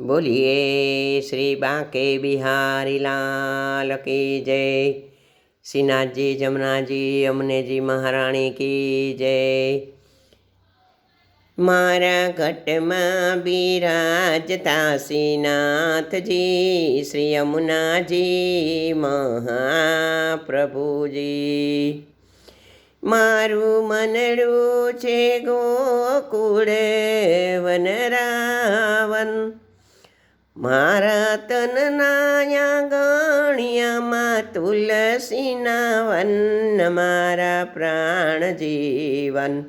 બોલીએ, શ્રી બાંકે બિહારી લાલ કી જય. શ્રીનાથજી જમનાજી, અમનેજી મહારાણી કી જય. મારા ઘટમાં બિરાજતા શ્રીનાથજી શ્રી યમુનાજી મહાપ્રભુજી. મારું મનડું છે ગોકુળ વનરાવન. મારા તનના ગણિયામાં તુલસીના વન મારા પ્રાણ જીવન.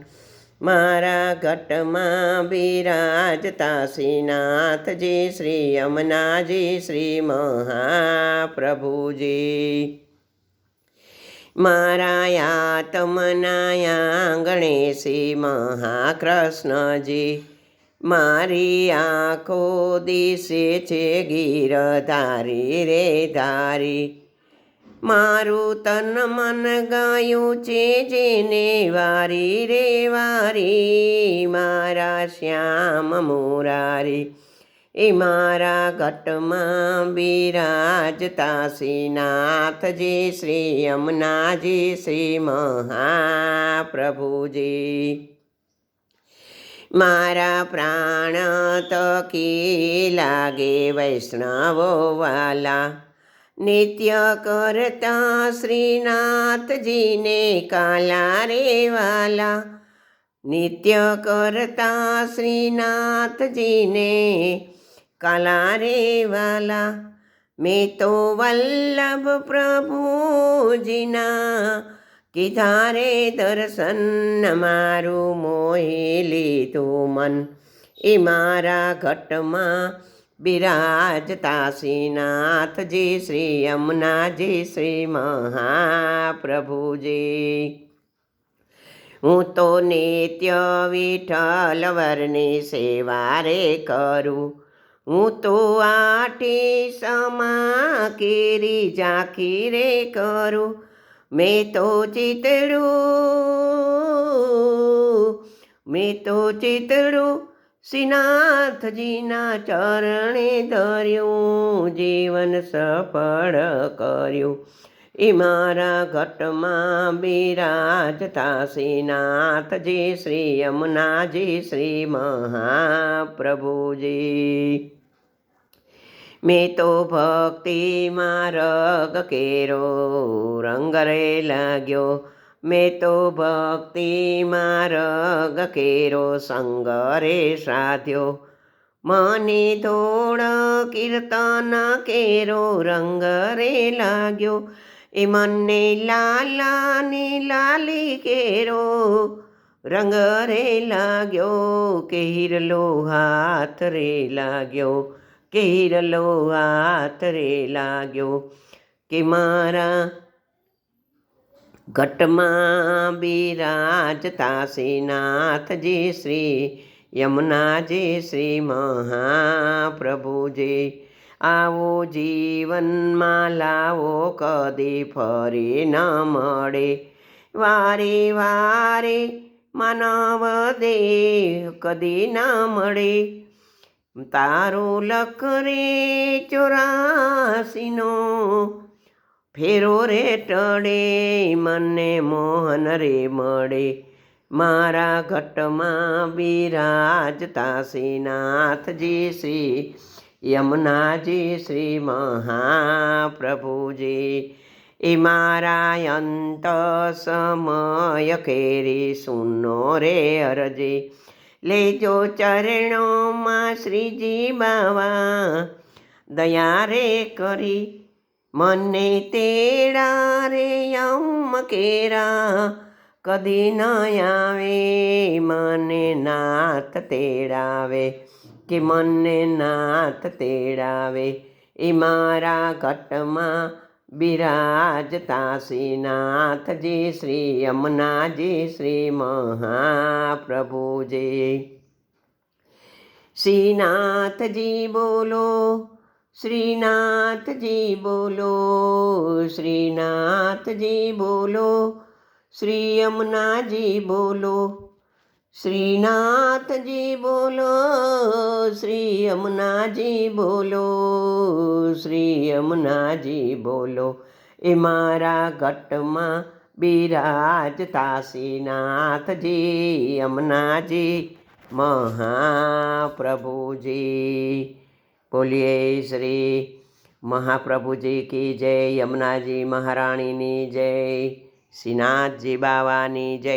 મારા ઘટમાં બિરાજતા શ્રીનાથજી શ્રી યમનાજી શ્રી મહાપ્રભુજી. મારા યાતમના ગણેશી મહાકૃષ્ણજી. મારી આંખો દિશે છે ગીરધારી રે ધારી. મારું તન મન ગાયું છે જેને વારી રે વારી. મારા શ્યામ મોરારી, એ મારા ઘટમાં બિરાજતા શ્રીનાથજી, શ્રી યમુનાજી, શ્રી મહાપ્રભુજી. મારા પ્રાણ તકી લાગે વૈષ્ણવો વાલા. નિત્ય કરતા શ્રીનાથજીને કાલા રે વાલા. નિત્ય કરતા શ્રીનાથજીને કાલા રે વાલા. મેં તો વલ્લભ પ્રભુજીના કીધા રે દર્શન મારું મોહી લીધું મન. એ મારા ઘટમાં બિરાજતા શ્રીનાથજી, શ્રી યમુનાજી, શ્રી મહાપ્રભુજી. હું તો નિત્ય વિઠ્ઠલવરની સેવા રે કરું. હું તો આઠી સમા કેરી ઝાંખી રે કરું. મેં તો ચિતડું મેં તો ચિતડું શ્રીનાથજીના ચરણે ધર્યું, જીવન સફળ કર્યું. એ મારા ઘટમાં બિરાજતા શ્રીનાથજી, શ્રી યમુનાજી, શ્રી મહાપ્રભુજી. મેં તો ભક્તિમાં રગ કેરો રંગ રે લાગ્યો. મેં તો ભક્તિમાં રગ કેરો સંગ રે સાધ્યો. મને થોડ કીર્તન કેરો રંગ રે લાગ્યો. એ મને લાલાની લાલી કેરો રંગ રે લાગ્યો. કે હિરલો હાથ રે લાગ્યો. કે હિરલો હાથ લાગ્યો કે મારા ઘટમાં બિરાજતા શ્રીનાથજી શ્રી યમુનાજી શ્રી મહાપ્રભુજી. આવો જીવનમાં લાવો કદી ફરી ન મળે. વારે વારે માનવ દેહ કદી ન મળે. તારું લખ ચોરાસીનો ફેરો રે ટળે, મને મોહન રે મળે. મારા ઘટમાં બિરાજતા શ્રીનાથજી શ્રી યમુનાજી શ્રી મહાપ્રભુજી. એ મારા અંત સમય કેરી, સુનો રે અરજી. લેજો ચરણોમાં શ્રીજી બાવા. દયા રે કરી, મને તેડા રે યમ કેરા. કદી ન આવે, મને નાથ તેડાવે. કે મને નાથ તેડાવે, એ મારા ઘટમાં બિરાજતા શ્રીનાથજી, શ્રી યમુનાજી, શ્રી મહાપ્રભુજી. શ્રીનાથજી બોલો શ્રીનાથજી બોલો શ્રીનાથજી બોલો, શ્રી યમુનાજી બોલો. શ્રીનાથજી બોલો, શ્રી યમુનાજી બોલો, શ્રી યમુનાજી બોલો. એ મારા ઘટમાં બિરાજતા શ્રીનાથજી યમુનાજી મહાપ્રભુજી. બોલીએ શ્રી મહાપ્રભુજી કી જય, યમુનાજી મહારાણીની જય, શ્રીનાથજી બાવાની જય.